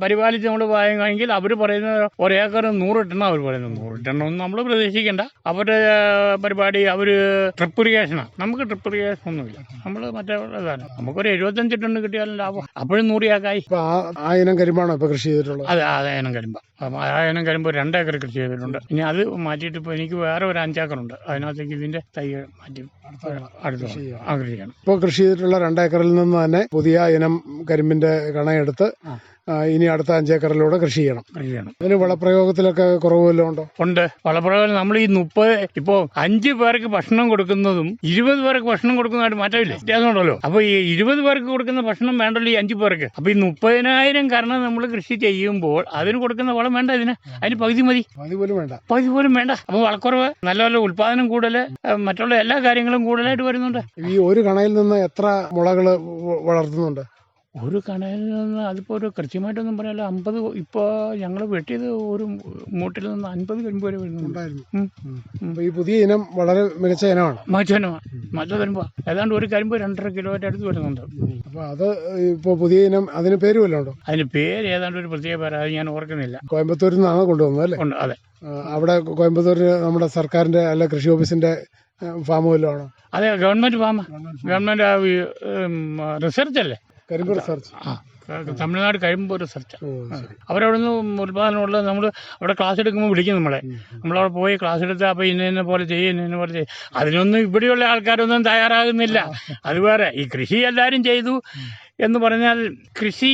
പരിപാലിച്ച് നമ്മൾ പറയുകയാണെങ്കിൽ അവർ പറയുന്ന ഒരേക്കർ നൂറ് ടണ്ണ അവർ പറയുന്നത് നൂറ് ടണ്ണൊന്നും നമ്മൾ പ്രതീക്ഷിക്കേണ്ട. അവരുടെ പരിപാടി അവർ ട്രിപ്പ് ഇറിഗേഷനാണ് നമുക്ക് ട്രിപ്പ് ഇറിഗേഷൻ ഒന്നുമില്ല. നമ്മൾ മറ്റേ ഇതാണ്. നമുക്കൊരു എഴുപത്തഞ്ച് ടണ്ണ് കിട്ടിയാലും ലാഭം. അപ്പോഴും നൂറിയാക്കായി ഇപ്പോൾ ആ ആ ഇനം കരിമ്പാണോ ഇപ്പോൾ കൃഷി ചെയ്തിട്ടുള്ളത്? അതെ ആയിരം കരിമ്പ. ആയിരം കരിമ്പ് രണ്ടേക്കർ കൃഷി ചെയ്തിട്ടുണ്ട്. ഇനി അത് മാറ്റിയിട്ട് ഇപ്പൊ എനിക്ക് വേറെ ഒരു അഞ്ചേക്കറുണ്ട് അതിനകത്തേക്ക് ഇതിന്റെ തൈ മാറ്റി അടുത്ത ആഗ്രഹിക്കണം കൃഷി ചെയ്യണം. ഇപ്പോൾ കൃഷി ചെയ്തിട്ടുള്ള രണ്ടേക്കറിൽ നിന്ന് തന്നെ പുതിയ ഇനം കരിമ്പിന്റെ കണയെടുത്ത് ഇനി അടുത്ത അഞ്ചേക്കറിലൂടെ കൃഷി ചെയ്യണം. കൃഷി ചെയ്യണം. അതിന് വളപ്രയോഗത്തിലൊക്കെ കുറവ് വല്ലതും ഉണ്ടോ? ഉണ്ട്. വളപ്രയോഗം നമ്മൾ ഈ മുപ്പത് ഇപ്പോൾ അഞ്ച് പേർക്ക് ഭക്ഷണം കൊടുക്കുന്നതും ഇരുപത് പേർക്ക് ഭക്ഷണം കൊടുക്കുന്നതായിട്ട് മാറ്റമില്ല. വ്യത്യാസമുണ്ടല്ലോ അപ്പോൾ ഈ ഇരുപത് പേർക്ക് കൊടുക്കുന്ന ഭക്ഷണം വേണ്ടല്ലോ ഈ അഞ്ച് പേർക്ക്. അപ്പോൾ ഈ മുപ്പതിനായിരം കാരണം നമ്മൾ കൃഷി ചെയ്യുമ്പോൾ അതിന് കൊടുക്കുന്ന വളം വേണ്ട ഇതിന്. അതിന് പകുതി മതി. പകുതി പോലും വേണ്ട. പകുതി പോലും വേണ്ട. അപ്പോൾ വളക്കുറവ് നല്ല നല്ല ഉൽപാദനം കൂടുതൽ മറ്റുള്ള എല്ലാ കാര്യങ്ങളും കൂടുതലായിട്ട് വരുന്നുണ്ട്. ഈ ഒരു കണയിൽ നിന്ന് എത്ര മുളകൾ വളർത്തുന്നുണ്ട്? ഒരു കണയിൽ നിന്ന് അതിപ്പോൾ ഒരു കൃത്യമായിട്ടൊന്നും പറയാമല്ലോ അമ്പത് ഇപ്പോൾ ഞങ്ങൾ വെട്ടിയത് ഒരു മൂട്ടിൽ നിന്ന് അൻപത് കരിമ്പ് വരെ വരുന്നുണ്ട്. ഉണ്ടായിരുന്നു. ഉം. അപ്പൊ ഈ പുതിയ ഇനം വളരെ മികച്ച ഇനമാണ്. മികച്ച ഇനമാണ് മറ്റു കരിമ്പ്. ഏതാണ്ട് ഒരു കരിമ്പ് രണ്ടര കിലോയുടെ അടുത്ത് വരുന്നുണ്ട്. അപ്പോൾ അത് ഇപ്പോൾ പുതിയ ഇനം അതിന് പേര് വല്ലതുണ്ടോ അതിന് പേര് ഏതാണ്ട് ഒരു പ്രത്യേക പേര്. അത് ഞാൻ ഓർക്കുന്നില്ല. കോയമ്പത്തൂരിൽ നിന്നാണ് കൊണ്ടുവന്നത് അല്ലേ? ഉണ്ട്. അതെ. അവിടെ കോയമ്പത്തൂരിൽ നമ്മുടെ സർക്കാരിന്റെ അല്ല കൃഷി ഓഫീസിന്റെ ഫാം ആണോ? അതെ ഗവൺമെന്റ് ഫാമ. ഗവൺമെന്റ് റിസർച്ച് അല്ലേ? കരിമ്പ് റിസർച്ച് ആ തമിഴ്നാട് കഴിയുമ്പോൾ ഒരു സെർച്ച് അവരവിടെ നിന്ന് ഉത്പാദനമുള്ളത് നമ്മൾ അവിടെ ക്ലാസ് എടുക്കുമ്പോൾ വിളിക്കും നമ്മളെ. നമ്മളവിടെ പോയി ക്ലാസ് എടുത്ത് അപ്പോൾ ഇന്ന ഇന്ന പോലെ ചെയ്യും ഇന്ന ഇന്ന പോലെ ചെയ്യും. അതിനൊന്നും ഇവിടെയുള്ള ആൾക്കാരൊന്നും തയ്യാറാകുന്നില്ല. അത് വേറെ. ഈ കൃഷി എല്ലാവരും ചെയ്തു. എന്ന് പറഞ്ഞാൽ കൃഷി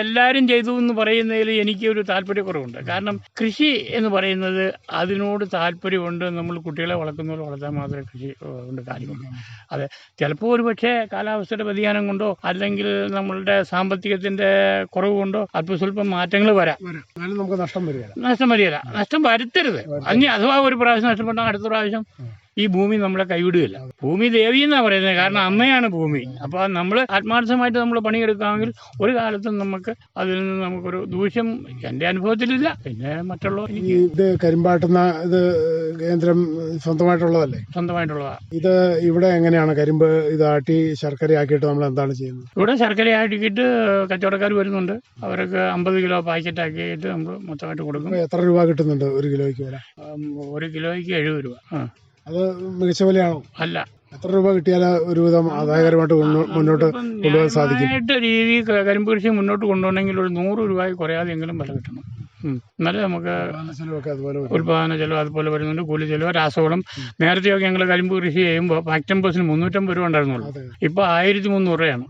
എല്ലാവരും ചെയ്തു എന്ന് പറയുന്നതിൽ എനിക്ക് ഒരു താല്പര്യക്കുറവുണ്ട്. കാരണം കൃഷി എന്ന് പറയുന്നത് അതിനോട് താല്പര്യമുണ്ട് നമ്മൾ കുട്ടികളെ വളർത്തുന്ന പോലെ വളർത്താൻ മാത്രമേ കൃഷി കൊണ്ട് കാര്യമുള്ളൂ. അതെ ചിലപ്പോൾ ഒരു പക്ഷേ കാലാവസ്ഥയുടെ വ്യതിയാനം കൊണ്ടോ അല്ലെങ്കിൽ നമ്മളുടെ സാമ്പത്തികത്തിന്റെ കുറവ് കൊണ്ടോ അല്പം സ്വല്പം മാറ്റങ്ങൾ വരാം. നമുക്ക് നഷ്ടം വരികയില്ല. നഷ്ടം വരികയില്ല. നഷ്ടം വരുത്തരുത്. അഞ്ഞ് അഥവാ ഒരു പ്രാവശ്യം നഷ്ടപ്പെട്ടാൽ അടുത്ത പ്രാവശ്യം ഈ ഭൂമി നമ്മളെ കൈവിടുകയില്ല. ഭൂമി ദേവി എന്നാ പറയുന്നത്? കാരണം അമ്മയാണ് ഭൂമി. അപ്പൊ നമ്മൾ ആത്മാർത്ഥമായിട്ട് നമ്മൾ പണിയെടുക്കാമെങ്കിൽ ഒരു കാലത്തും നമുക്ക് അതിൽ നിന്ന് നമുക്കൊരു ദൂഷ്യം എന്റെ അനുഭവത്തിലില്ല. പിന്നെ മറ്റുള്ള ഇത് കരിമ്പാട്ടുന്ന ഇത് കേന്ദ്രം സ്വന്തമായിട്ടുള്ളതല്ലേ? സ്വന്തമായിട്ടുള്ളതാ. ഇത് ഇവിടെ എങ്ങനെയാണ് കരിമ്പ് ഇതാട്ടി ശർക്കരയാക്കിയിട്ട് നമ്മൾ എന്താണ് ചെയ്യുന്നത്? ഇവിടെ ശർക്കര ആട്ടിക്കിട്ട് കച്ചവടക്കാർ വരുന്നുണ്ട്. അവർക്ക് അമ്പത് കിലോ പാക്കറ്റ് ആക്കിയിട്ട് നമ്മൾ മൊത്തമായിട്ട് കൊടുക്കും. എത്ര രൂപ കിട്ടുന്നുണ്ട് ഒരു കിലോയ്ക്ക് വരെ ഒരു കിലോയ്ക്ക് എഴുപത് രൂപ. ആ. അത് മികച്ച വിലയാണോ? അല്ല. എത്ര രൂപ കിട്ടിയാൽ ഒരുവിധം ആദായകരമായിട്ട് മുന്നോട്ട് കൊണ്ടുപോകാൻ സാധിക്കും? രീതി കരിമ്പ് കൃഷി മുന്നോട്ട് കൊണ്ടുപോകണമെങ്കിൽ ഒരു നൂറ് രൂപയിൽ കുറയാതെങ്കിലും വില കിട്ടണം. എന്നാലും നമുക്ക്. ഉൽപാദന ചെലവ് അതുപോലെ വരുന്നുണ്ട് കൂലി ചെലവ് രാസവളം. നേരത്തെയൊക്കെ ഞങ്ങൾ കരിമ്പ് കൃഷി ചെയ്യുമ്പോൾ പാക്ടംബേഴ്സിന് മുന്നൂറ്റമ്പത് രൂപ ഉണ്ടായിരുന്നുള്ളൂ. ഇപ്പോൾ ആയിരത്തി മുന്നൂറ് രൂപയാണ്.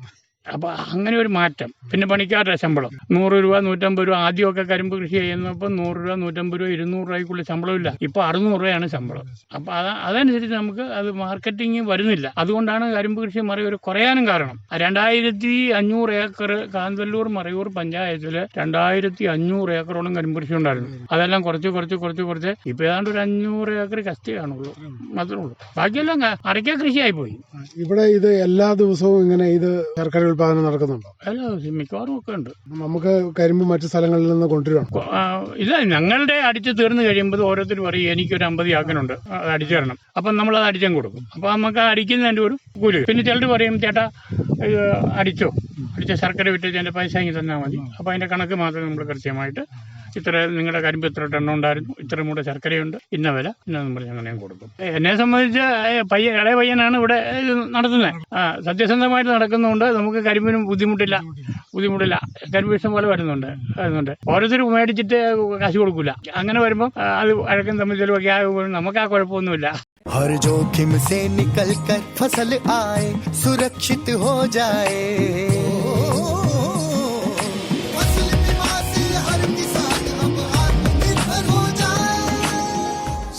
അപ്പോൾ അങ്ങനെ ഒരു മാറ്റം. പിന്നെ പണിക്കാരുടെ ശമ്പളം. നൂറ് രൂപ നൂറ്റമ്പത് രൂപ ആദ്യമൊക്കെ കരിമ്പ് കൃഷി ചെയ്യുന്നപ്പോൾ നൂറ് രൂപ നൂറ്റമ്പത് രൂപ ഇരുന്നൂറ് രൂപയ്ക്കുള്ള ശമ്പളമില്ല. ഇപ്പോൾ അറുന്നൂറ് രൂപയാണ് ശമ്പളം. അപ്പോൾ അത് അതനുസരിച്ച് നമുക്ക് അത് മാർക്കറ്റിംഗ് വരുന്നില്ല. അതുകൊണ്ടാണ് കരിമ്പ് കൃഷി മറയൂർ കുറയാനും കാരണം. രണ്ടായിരത്തി അഞ്ഞൂറ് ഏക്കർ കാന്തല്ലൂർ മറയൂർ പഞ്ചായത്തിൽ രണ്ടായിരത്തി അഞ്ഞൂറ് ഏക്കറോളം കരിമ്പ് കൃഷി ഉണ്ടായിരുന്നു. അതെല്ലാം കുറച്ച് കുറച്ച് കുറച്ച് കുറച്ച്. ഇപ്പോൾ ഏതാണ്ട് ഒരു അഞ്ഞൂറ് ഏക്കർ കസ്റ്റിയാണുള്ളൂ മാത്രമേ ഉള്ളൂ. ബാക്കിയെല്ലാം ക- കൃഷി കൃഷിയായി പോയി. ഇവിടെ ഇത് എല്ലാ ദിവസവും ഇങ്ങനെ ഇത് ശർക്കര ഉൽപാദനം നടക്കുന്നുണ്ടോ? അല്ല മിക്കവാറും ഒക്കെ ഉണ്ട്. നമുക്ക് കരിമ്പ് മറ്റു സ്ഥലങ്ങളിൽ നിന്ന് കൊണ്ടുവരണം ഇല്ല ഞങ്ങളുടെ അടിച്ച് തീർന്നു കഴിയുമ്പോൾ ഓരോരുത്തരും പറയും എനിക്കൊരു അമ്പത് ചാക്കനുണ്ട് അത് അടിച്ചു തരണം. അപ്പം നമ്മൾ അത് അടിച്ചാൽ കൊടുക്കും. അപ്പം നമുക്ക് അടിക്കുന്നതിന്റെ ഒരു കൂലി പിന്നെ ചിലർ പറയും ചേട്ടാ അടിച്ചോ? അടിച്ച ശർക്കര വിറ്റ് അതിന്റെ പൈസ ഇങ്ങ് തന്നാൽ മതി. അപ്പോൾ അതിന്റെ കണക്ക് മാത്രമേ നമ്മൾ കൃത്യമായിട്ട് ഇത്ര നിങ്ങളുടെ കരിമ്പ് ഇത്ര ടണ്ണം ഉണ്ടായിരുന്നു ഇത്ര കൂടെ ശർക്കരയുണ്ട് ഇന്ന വില ഇന്ന നമ്മൾ അങ്ങനെയും കൊടുക്കും എന്നെ സംബന്ധിച്ച് ഏ, പയ്യ ഇളയ പയ്യനാണ് ഇവിടെ ഇത് നടത്തുന്നത് ആ സത്യസന്ധമായിട്ട് നടക്കുന്നതുകൊണ്ട് നമുക്ക് കരിമ്പിനും ബുദ്ധിമുട്ടില്ല ബുദ്ധിമുട്ടില്ല കരിമ്പ് ഇഷ്ടം പോലെ വരുന്നുണ്ട് വരുന്നുണ്ട് ഓരോരുത്തർ മേടിച്ചിട്ട് കാശ് കൊടുക്കില്ല അങ്ങനെ വരുമ്പോൾ അത് അഴക്കം തമ്മിൽ ചിലവൊക്കെ ആകുമ്പോൾ നമുക്ക് ആ കുഴപ്പമൊന്നുമില്ല हर जोखिम से निकल कर फसल आए सुरक्षित हो जाए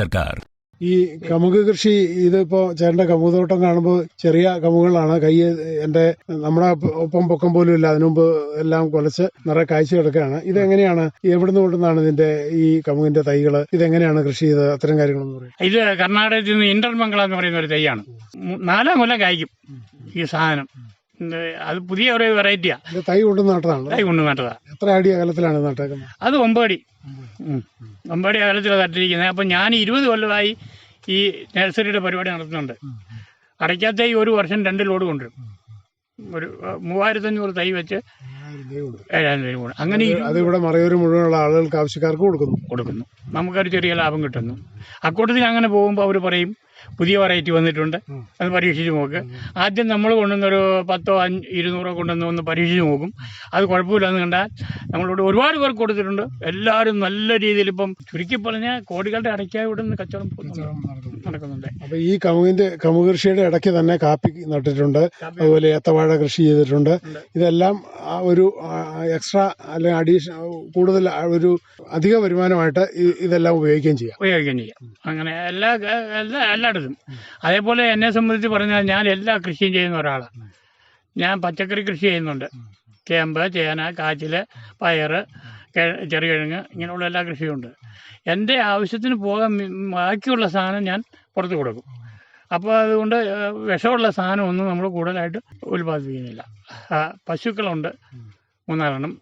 സർക്കാർ. ഈ കമുക് കൃഷി ഇതിപ്പോ ചേട്ടന്റെ കമുക് കാണുമ്പോൾ ചെറിയ കമുകളാണ് കൈ എന്റെ നമ്മുടെ ഒപ്പം പൊക്കം പോലും ഇല്ല. അതിനുമുമ്പ് എല്ലാം കൊലച്ച് നിറയെ കാഴ്ച കിടക്കുകയാണ്. ഇതെങ്ങനെയാണ്? എവിടുന്ന് കൊണ്ടുവന്നാണ് ഇതിന്റെ ഈ കമുകിന്റെ തൈകൾ ഇതെങ്ങനെയാണ് കൃഷി ചെയ്ത്? അത്തരം കാര്യങ്ങളെന്ന് പറയുന്നത് ഇത് കർണാടകത്തിൽ നിന്ന് ഇന്റർമംഗള എന്ന് പറയുന്ന ഒരു തൈയാണ്. നാലാം കൊല്ലം കായ്ക്കും ഈ സാധനം. അത് പുതിയ ഒരു വെറൈറ്റിയാണ് തൈ കൊണ്ടു നട്ടതാണ്? തൈ കൊണ്ട് നട്ടതാ. എത്ര അടി അകലത്തിലാണ് നട്ടേക്കുന്നത്? അത് ഒമ്പടി. ഒമ്പടി അകലത്തിലാണ് നട്ടിരിക്കുന്നത്. അപ്പം ഞാൻ ഇരുപത് കൊല്ലമായി ഈ നഴ്സറിയുടെ പരിപാടി നടത്തുന്നുണ്ട്. അടയ്ക്കാത്ത ഈ ഒരു വർഷം രണ്ട് ലോഡ് കൊണ്ടുവരും. ഒരു മൂവായിരത്തഞ്ഞൂറ് തൈ വെച്ച് ഏഴായിരം തൈ കൊണ്ട് അങ്ങനെ ഇവിടെ മറയൂർ മുഴുവനുള്ള ആളുകൾക്ക് ആവശ്യക്കാർക്ക് കൊടുക്കുന്നു. കൊടുക്കുന്നു. നമുക്കൊരു ചെറിയ ലാഭം കിട്ടുന്നു. അക്കൂട്ടത്തിൽ അങ്ങനെ പോകുമ്പോൾ അവർ പറയും പുതിയ വെറൈറ്റി വന്നിട്ടുണ്ട്. അത് പരീക്ഷിച്ച് നോക്ക്. ആദ്യം നമ്മൾ കൊണ്ടുവന്നൊരു പത്തോ അഞ്ച് ഇരുന്നൂറോ കൊണ്ടുവന്ന് ഒന്ന് പരീക്ഷിച്ച് നോക്കും. അത് കുഴപ്പമില്ലെന്ന് കണ്ടാൽ നമ്മളോട് ഒരുപാട് പേർക്ക് കൊടുത്തിട്ടുണ്ട്. എല്ലാവരും നല്ല രീതിയിൽ ഇപ്പം ചുരുക്കി പറഞ്ഞാൽ കോടികളുടെ അടയ്ക്കായി ഇവിടെ നിന്ന് കച്ചവടം നടക്കുന്നുണ്ട്. അപ്പോൾ ഈ കമുകിന്റെ കമുക് കൃഷിയുടെ ഇടയ്ക്ക് തന്നെ കാപ്പി നട്ടിട്ടുണ്ട്. അതുപോലെ ഏത്തവാഴ കൃഷി ചെയ്തിട്ടുണ്ട്. ഇതെല്ലാം ഒരു എക്സ്ട്രാ അല്ലെങ്കിൽ അഡീഷൻ കൂടുതൽ ഒരു അധിക വരുമാനമായിട്ട് ഇതെല്ലാം ഉപയോഗിക്കുകയും ചെയ്യാം. ഉപയോഗിക്കുകയും ചെയ്യാം. അങ്ങനെ എല്ലാ എല്ലാ എല്ലായിടത്തും അതേപോലെ എന്നെ സംബന്ധിച്ച് പറഞ്ഞാൽ ഞാൻ എല്ലാ കൃഷിയും ചെയ്യുന്ന ഒരാളാണ്. ഞാൻ പച്ചക്കറി കൃഷി ചെയ്യുന്നുണ്ട്. ചേമ്പ് ചേന കാച്ചിൽ പയറ് കെ- ചെറുകിഴങ്ങ് ഇങ്ങനെയുള്ള എല്ലാ കൃഷിയും ഉണ്ട്. എന്റെ ആവശ്യത്തിന് പോകാൻ ബാക്കിയുള്ള സാധനം ഞാൻ പുറത്ത് കൊടുക്കും. അപ്പോൾ അതുകൊണ്ട് വിഷമുള്ള സാധനമൊന്നും നമ്മൾ കൂടുതലായിട്ട് ഉൽപ്പാദിപ്പിക്കുന്നില്ല. പശുക്കളുണ്ട്. മൂന്നാലെണ്ണം.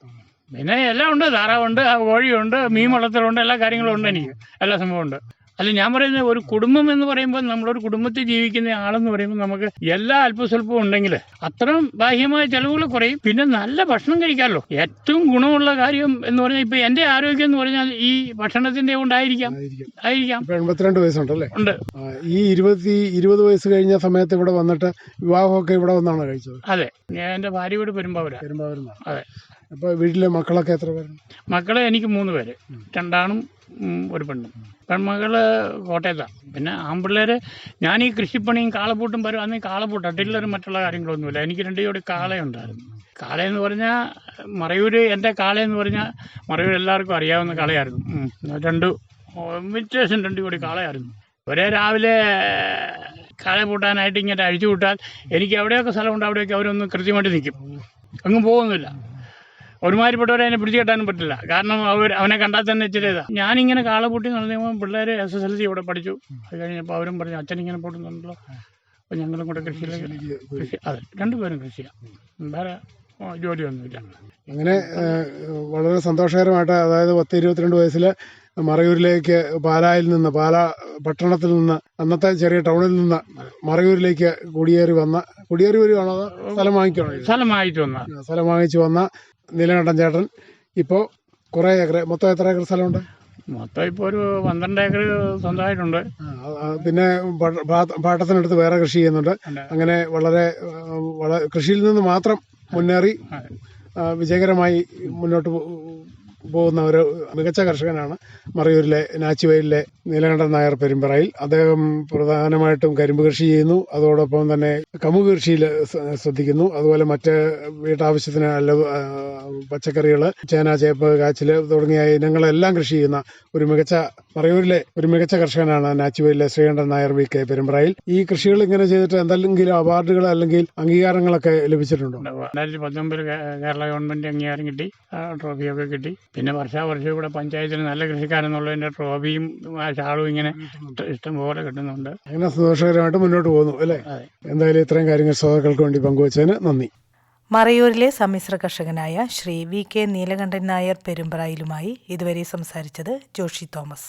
പിന്നെ എല്ലാം ഉണ്ട്. താറാവുണ്ട് കോഴിയുണ്ട് മീൻ വളർത്തലുണ്ട് എല്ലാ കാര്യങ്ങളും ഉണ്ട് എനിക്ക്. എല്ലാ സംഭവം ഉണ്ട്. അല്ല ഞാൻ പറയുന്നത് ഒരു കുടുംബം എന്ന് പറയുമ്പോൾ നമ്മളൊരു കുടുംബത്തിൽ ജീവിക്കുന്ന ആളെന്ന് പറയുമ്പോൾ നമുക്ക് എല്ലാ അല്പസ്വല്പവും ഉണ്ടെങ്കിൽ അത്രയും ബാഹ്യമായ ചെലവുകൾ കുറയും. പിന്നെ നല്ല ഭക്ഷണം കഴിക്കാമല്ലോ. ഏറ്റവും ഗുണമുള്ള കാര്യം എന്ന് പറഞ്ഞാൽ ഇപ്പൊ എന്റെ ആരോഗ്യം എന്ന് പറഞ്ഞാൽ ഈ ഭക്ഷണത്തിന്റെ കൊണ്ടായിരിക്കാം. ആയിരിക്കും. എൺപത്തിരണ്ട് വയസ്സുണ്ടല്ലേ? ഉണ്ട്. ഈ ഇരുപത്തി ഇരുപത് വയസ്സ് കഴിഞ്ഞ സമയത്ത് ഇവിടെ വന്നിട്ട് വിവാഹമൊക്കെ ഇവിടെ വന്നാണ് കഴിച്ചത്? അതെ. ഞാൻ എന്റെ ഭാര്യയോട് വീട് പെരുമ്പാവൂരാ. പെരുമ്പാവൂരുന്നാണ് അതെ. അപ്പൊ വീട്ടിലെ മക്കളൊക്കെ എത്ര പേരുണ്ട്? മക്കളെ എനിക്ക് മൂന്ന് പേര്. രണ്ടാണും ഒരു പെണ്ണും. പെൺമകൾ കോട്ടയത്താണ് പിന്നെ ആൺപിള്ളേര് ഞാൻ ഈ കൃഷിപ്പണിയും കാളപ്പൂട്ടും വരും. അന്ന് കാളപൂട്ട ടില്ലറും മറ്റുള്ള കാര്യങ്ങളൊന്നുമില്ല. എനിക്ക് രണ്ട് ജോഡി കാളയുണ്ടായിരുന്നു. കാളയെന്ന് പറഞ്ഞാൽ മറയൂര് എന്റെ കാളയെന്ന് പറഞ്ഞാൽ മറയൂർ എല്ലാവർക്കും അറിയാവുന്ന കാളയായിരുന്നു. രണ്ടു വ്യത്യാസം രണ്ട് ജോഡി കാളയായിരുന്നു. ഒരേ രാവിലെ കാള പൂട്ടാനായിട്ട് ഇങ്ങനെ അഴിച്ചു വിട്ടാൽ എനിക്ക് എവിടെയൊക്കെ സ്ഥലമുണ്ട്. അവിടെയൊക്കെ അവരൊന്ന് കൃത്യമായിട്ട് നിൽക്കും. അങ്ങ് പോകുന്നില്ല. ഒരുമാതിരിപ്പെട്ടവരെ അതിനെ പിടിച്ചു കെട്ടാനും പറ്റില്ല. കാരണം അവർ അവനെ കണ്ടാൽ തന്നെ ഇച്ചിരി ഇതാ. ഞാനിങ്ങനെ കാളപൂട്ടി നടന്നപ്പോൾ പിള്ളേർ എസ് എസ് എൽ സി ഇവിടെ പഠിച്ചു. അത് കഴിഞ്ഞപ്പോൾ അവരും പറഞ്ഞു അച്ഛൻ ഇങ്ങനെ പോട്ടുന്നുണ്ടല്ലോ അപ്പോൾ ഞങ്ങളും കൂടെ കൃഷിയിലേക്ക് കൃഷി അതെ രണ്ടുപേരും കൃഷിയാണ് വേറെ ജോലിയൊന്നുമില്ല. അങ്ങനെ വളരെ സന്തോഷകരമായിട്ട് അതായത് പത്ത് ഇരുപത്തിരണ്ട് വയസ്സിൽ മറയൂരിലേക്ക് പാലായിൽ നിന്ന് പാലാ പട്ടണത്തിൽ നിന്ന് അന്നത്തെ ചെറിയ ടൗണിൽ നിന്ന് മറയൂരിലേക്ക് കുടിയേറി വന്ന കുടിയേറി അതോ സ്ഥലം വാങ്ങിക്കണോ? സ്ഥലം വാങ്ങിച്ചു വന്ന. സ്ഥലം വാങ്ങിച്ചു വന്ന നീലകണ്ഠൻ ചേട്ടൻ. ഇപ്പോൾ കുറേ ഏക്കർ മൊത്തം എത്ര ഏക്കർ സ്ഥലമുണ്ട്? മൊത്തം ഇപ്പോൾ ഒരു പന്ത്രണ്ട് ഏക്കർ സ്വന്തമായിട്ടുണ്ട്. പിന്നെ പാട്ടത്തിനടുത്ത് വേറെ കൃഷി ചെയ്യുന്നുണ്ട്. അങ്ങനെ വളരെ കൃഷിയിൽ നിന്ന് മാത്രം മുന്നേറി വിജയകരമായി മുന്നോട്ട് പോകുന്ന ഒരു മികച്ച കർഷകനാണ് മറയൂരിലെ നാച്ചുവയലിലെ നീലകണ്ഠൻ നായർ പെരുമ്പറയിൽ. അദ്ദേഹം പ്രധാനമായിട്ടും കരിമ്പ് കൃഷി ചെയ്യുന്നു. അതോടൊപ്പം തന്നെ കമുക് കൃഷിയിൽ ശ്രദ്ധിക്കുന്നു. അതുപോലെ മറ്റ് വീട്ടാവശ്യത്തിന് അല്ല പച്ചക്കറികൾ ചേന ചേപ്പ് കാച്ചിൽ തുടങ്ങിയ ഇനങ്ങളെല്ലാം കൃഷി ചെയ്യുന്ന ഒരു മികച്ച മറയൂരിലെ ഒരു മികച്ച കർഷകനാണ് നാച്ചുവയലിലെ ശ്രീകണ്ഠൻ നായർ വി കെ പെരുമ്പറയിൽ. ഈ കൃഷികൾ ഇങ്ങനെ ചെയ്തിട്ട് എന്തെങ്കിലും അവാർഡുകൾ അല്ലെങ്കിൽ അംഗീകാരങ്ങളൊക്കെ ലഭിച്ചിട്ടുണ്ടോ? രണ്ടായിരത്തി പത്തൊമ്പതിൽ കേരള ഗവൺമെന്റ് അംഗീകാരം കിട്ടി. ട്രോഫിയൊക്കെ കിട്ടി. പിന്നെ വർഷാവർഷം ഇവിടെ പഞ്ചായത്തിന് നല്ല കൃഷിക്കാരെന്നുള്ളതിന്റെ ട്രോഫിയും ഷാളും ഇങ്ങനെ ഇഷ്ടംപോലെ ഇഷ്ടം പോലെ കിട്ടുന്നുണ്ട്. അങ്ങനെ സന്തോഷകരമായിട്ട് മുന്നോട്ട് പോകുന്നു അല്ലേ? എന്തായാലും ഇത്രയും കാര്യങ്ങൾ ശ്രോതാക്കൾക്ക് വേണ്ടി പങ്കുവച്ചതിന് നന്ദി. മറയൂരിലെ സമ്മിശ്ര കർഷകനായ ശ്രീ വി കെ നീലകണ്ഠൻ നായർ പെരുമ്പറയിലുമായി ഇതുവരെ സംസാരിച്ചത് ജോഷി തോമസ്.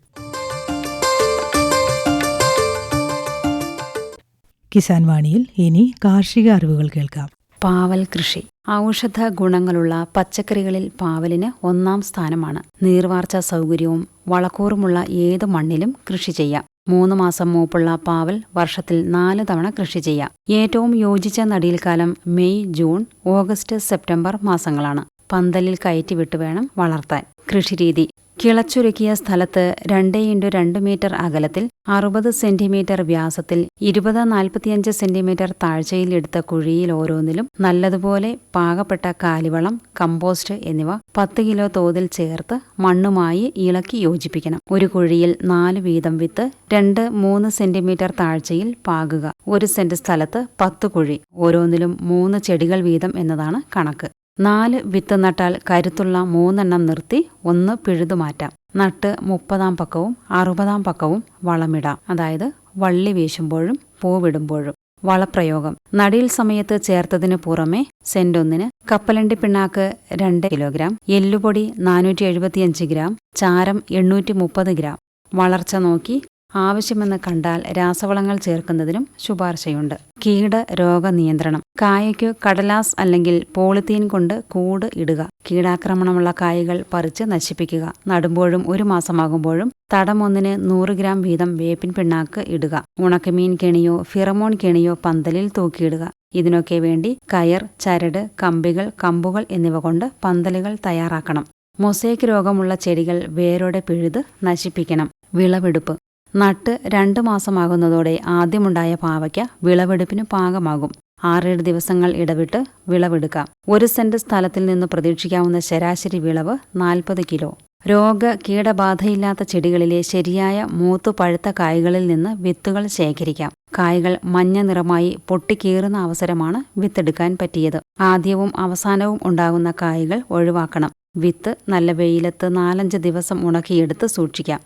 കിസാൻ വാണിയിൽ ഇനി കാർഷിക അറിവുകൾ കേൾക്കാം. പാവൽ കൃഷി. ഔഷധ ഗുണങ്ങളുള്ള പച്ചക്കറികളിൽ പാവലിന് ഒന്നാം സ്ഥാനമാണ്. നീർവാർച്ച സൗകര്യവും വളക്കൂറുമുള്ള ഏത് മണ്ണിലും കൃഷി ചെയ്യാം. മൂന്ന് മാസം മൂപ്പുള്ള പാവൽ വർഷത്തിൽ നാല് തവണ കൃഷി ചെയ്യാം. ഏറ്റവും യോജിച്ച നടീൽക്കാലം മെയ് ജൂൺ ഓഗസ്റ്റ് സെപ്റ്റംബർ മാസങ്ങളാണ്. പന്തലിൽ കയറ്റിവിട്ട് വേണം വളർത്താൻ. കൃഷിരീതി. കിളച്ചുരുക്കിയ സ്ഥലത്ത് രണ്ട് ഇന്റു രണ്ട് മീറ്റർ അകലത്തിൽ അറുപത് സെന്റിമീറ്റർ വ്യാസത്തിൽ ഇരുപത് നാൽപ്പത്തിയഞ്ച് സെന്റിമീറ്റർ താഴ്ചയിൽ എടുത്ത കുഴിയിൽ ഓരോന്നിലും നല്ലതുപോലെ പാകപ്പെട്ട കാലിവളം കമ്പോസ്റ്റ് എന്നിവ പത്ത് കിലോ തോതിൽ ചേർത്ത് മണ്ണുമായി ഇളക്കി യോജിപ്പിക്കണം. ഒരു കുഴിയിൽ നാല് വീതം വിത്ത് രണ്ട് മൂന്ന് സെന്റിമീറ്റർ താഴ്ചയിൽ പാകുക. ഒരു സെന്റ് സ്ഥലത്ത് പത്ത് കുഴി. ഓരോന്നിലും മൂന്ന് ചെടികൾ വീതം എന്നതാണ് കണക്ക്. നാല് വിത്ത് നട്ടാൽ കരുത്തുള്ള മൂന്നെണ്ണം നിർത്തി ഒന്ന് പിഴുതു മാറ്റാം. നട്ട് മുപ്പതാം പക്കവും അറുപതാം പക്കവും വളമിടാം. അതായത് വള്ളി വീശുമ്പോഴും പൂവിടുമ്പോഴും. വളപ്രയോഗം. നടീൽ സമയത്ത് ചേർത്തതിനു പുറമെ സെന്റൊന്നിന് കപ്പലണ്ടി പിണ്ണാക്ക് രണ്ട് കിലോഗ്രാം എല്ലുപൊടി നാനൂറ്റി എഴുപത്തിയഞ്ച് ഗ്രാം ചാരം എണ്ണൂറ്റി മുപ്പത് ഗ്രാം. വളർച്ച നോക്കി ആവശ്യമെന്ന് കണ്ടാൽ രാസവളങ്ങൾ ചേർക്കുന്നതിനും ശുപാർശയുണ്ട്. കീട രോഗനിയന്ത്രണം കായയ്ക്കു കടലാസ് അല്ലെങ്കിൽ പോളിത്തീൻ കൊണ്ട് കൂട് ഇടുക. കീടാക്രമണമുള്ള കായകൾ പറിച്ച് നശിപ്പിക്കുക. നടുമ്പോഴും ഒരു മാസമാകുമ്പോഴും തടമൊന്നിന് നൂറ് ഗ്രാം വീതം വേപ്പിൻ പിണ്ണാക്ക് ഇടുക. ഉണക്കമീൻ കെണിയോ ഫിറമോൺ കെണിയോ പന്തലിൽ തൂക്കിയിടുക. ഇതിനൊക്കെ വേണ്ടി കയർ ചരട് കമ്പികൾ കമ്പുകൾ എന്നിവ കൊണ്ട് പന്തലുകൾ തയ്യാറാക്കണം. മൊസൈക്ക് രോഗമുള്ള ചെടികൾ വേരോടെ പിഴുത് നശിപ്പിക്കണം. വിളവെടുപ്പ്. നട്ട് രണ്ട് മാസമാകുന്നതോടെ ആദ്യമുണ്ടായ പാവയ്ക്ക വിളവെടുപ്പിന് പാകമാകും. ആറേഴ് ദിവസങ്ങൾ ഇടവിട്ട് വിളവെടുക്കാം. ഒരു സെന്റ് സ്ഥലത്തിൽ നിന്ന് പ്രതീക്ഷിക്കാവുന്ന ശരാശരി വിളവ് നാൽപ്പത് കിലോ. രോഗ കീടബാധയില്ലാത്ത ചെടികളിലെ ശരിയായ മൂത്തു പഴുത്ത കായ്കളിൽ നിന്ന് വിത്തുകൾ ശേഖരിക്കാം. കായ്കൾ മഞ്ഞ നിറമായി പൊട്ടിക്കീറുന്ന അവസരമാണ് വിത്തെടുക്കാൻ പറ്റിയത്. ആദ്യവും അവസാനവും ഉണ്ടാകുന്ന കായ്കൾ ഒഴിവാക്കണം. വിത്ത് നല്ല വെയിലത്ത് നാലഞ്ച് ദിവസം ഉണക്കിയെടുത്ത് സൂക്ഷിക്കാം.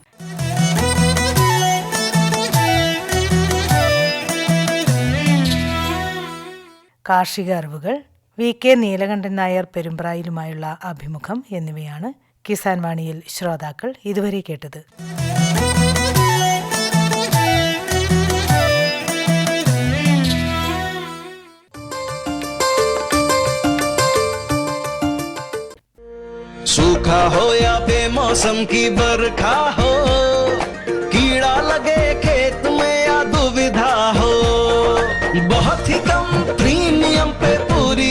കാർഷിക അറിവുകൾ വി കെ നീലകണ്ഠൻ നായർ പെരുമ്പ്രായിലുമായുള്ള അഭിമുഖം എന്നിവയാണ് കിസാൻ വാണിയിൽ ശ്രോതാക്കൾ ഇതുവരെ കേട്ടത് सूखा हो या बेमौसम की बरखा हो कीड़ा लगे खेत में या दुविधा हो